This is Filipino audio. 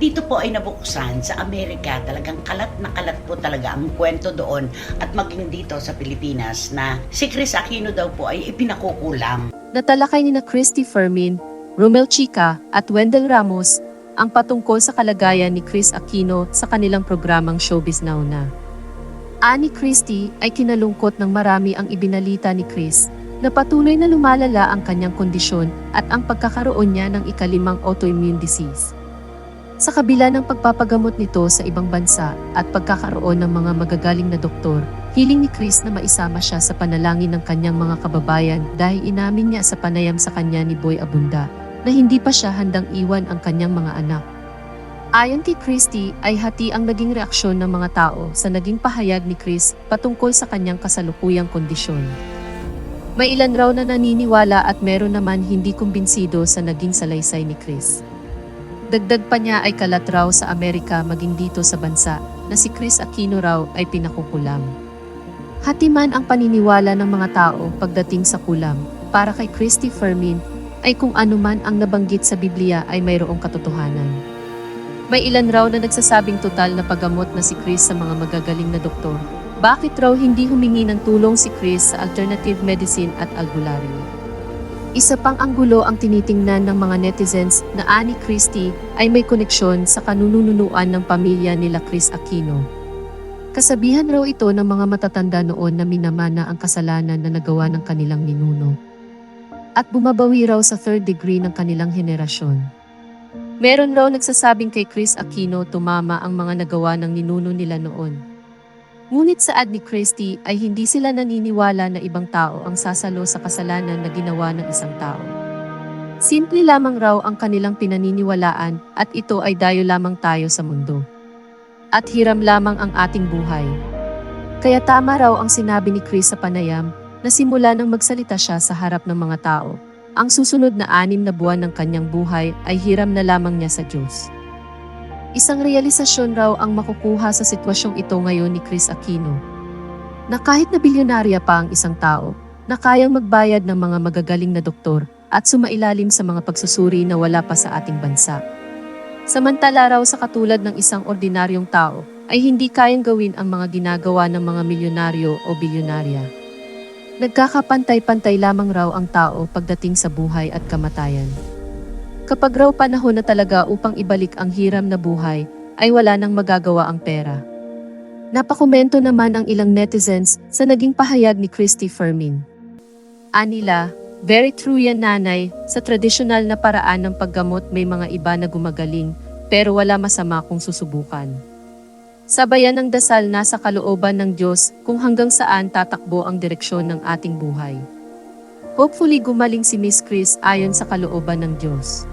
dito po ay nabuksan sa Amerika. Talagang kalat na kalat po talaga ang kwento doon at maging dito sa Pilipinas na si Chris Aquino daw po ay ipinakukulam. Natalakay ni na Christy Fermin, Romel Chica at Wendell Ramos ang patungkol sa kalagayan ni Chris Aquino sa kanilang programang Showbiz Now na. Ani Christie ay kinalungkot ng marami ang ibinalita ni Chris na patuloy na lumalala ang kanyang kondisyon at ang pagkakaroon niya ng ikalimang autoimmune disease. Sa kabila ng pagpapagamot nito sa ibang bansa at pagkakaroon ng mga magagaling na doktor, hiling ni Chris na maisama siya sa panalangin ng kanyang mga kababayan dahil inamin niya sa panayam sa kanya ni Boy Abunda na hindi pa siya handang iwan ang kanyang mga anak. Ayon kay Christie ay hati ang naging reaksyon ng mga tao sa naging pahayag ni Chris patungkol sa kanyang kasalukuyang kondisyon. May ilan raw na naniniwala at meron naman hindi kumbinsido sa naging salaysay ni Chris. Dagdag pa niya ay kalat raw sa Amerika maging dito sa bansa na si Chris Aquino raw ay pinakukulam. Hatiman ang paniniwala ng mga tao pagdating sa kulam para kay Christy Fermin ay kung anuman ang nabanggit sa Biblia ay mayroong katotohanan. May ilan raw na nagsasabing total na paggamot na si Chris sa mga magagaling na doktor. Bakit raw hindi humingi ng tulong si Chris sa alternative medicine at albularyo? Isa pang anggulo ang tinitingnan ng mga netizens na Ani Christie ay may koneksyon sa kanununuan ng pamilya nila Chris Aquino. Kasabihan raw ito ng mga matatanda noon na minamana ang kasalanan na nagawa ng kanilang ninuno. At bumabawi raw sa third degree ng kanilang henerasyon. Meron raw nagsasabing kay Chris Aquino tumama ang mga nagawa ng ninuno nila noon. Ngunit sa ad ni Christie ay hindi sila naniniwala na ibang tao ang sasalo sa kasalanan na ginawa ng isang tao. Simple lamang raw ang kanilang pinaniniwalaan at ito ay dayo lamang tayo sa mundo. At hiram lamang ang ating buhay. Kaya tama raw ang sinabi ni Chris sa panayam na simula nang magsalita siya sa harap ng mga tao, ang susunod na anim na buwan ng kanyang buhay ay hiram na lamang niya sa Diyos. Isang realisasyon raw ang makukuha sa sitwasyong ito ngayon ni Chris Aquino. Na kahit na bilyonarya pa ang isang tao, na kayang magbayad ng mga magagaling na doktor at sumailalim sa mga pagsusuri na wala pa sa ating bansa. Samantala raw sa katulad ng isang ordinaryong tao, ay hindi kayang gawin ang mga ginagawa ng mga milyonaryo o bilyonarya. Nagkakapantay-pantay lamang raw ang tao pagdating sa buhay at kamatayan. Kapag raw panahon na talaga upang ibalik ang hiram na buhay, ay wala nang magagawa ang pera. Napakomento naman ang ilang netizens sa naging pahayag ni Christy Fermin. Anila, very true yan nanay, sa tradisyonal na paraan ng paggamot may mga iba na gumagaling, pero wala masama kung susubukan. Sabayan ng dasal nasa kalooban ng Diyos kung hanggang saan tatakbo ang direksyon ng ating buhay. Hopefully gumaling si Miss Chris ayon sa kalooban ng Diyos.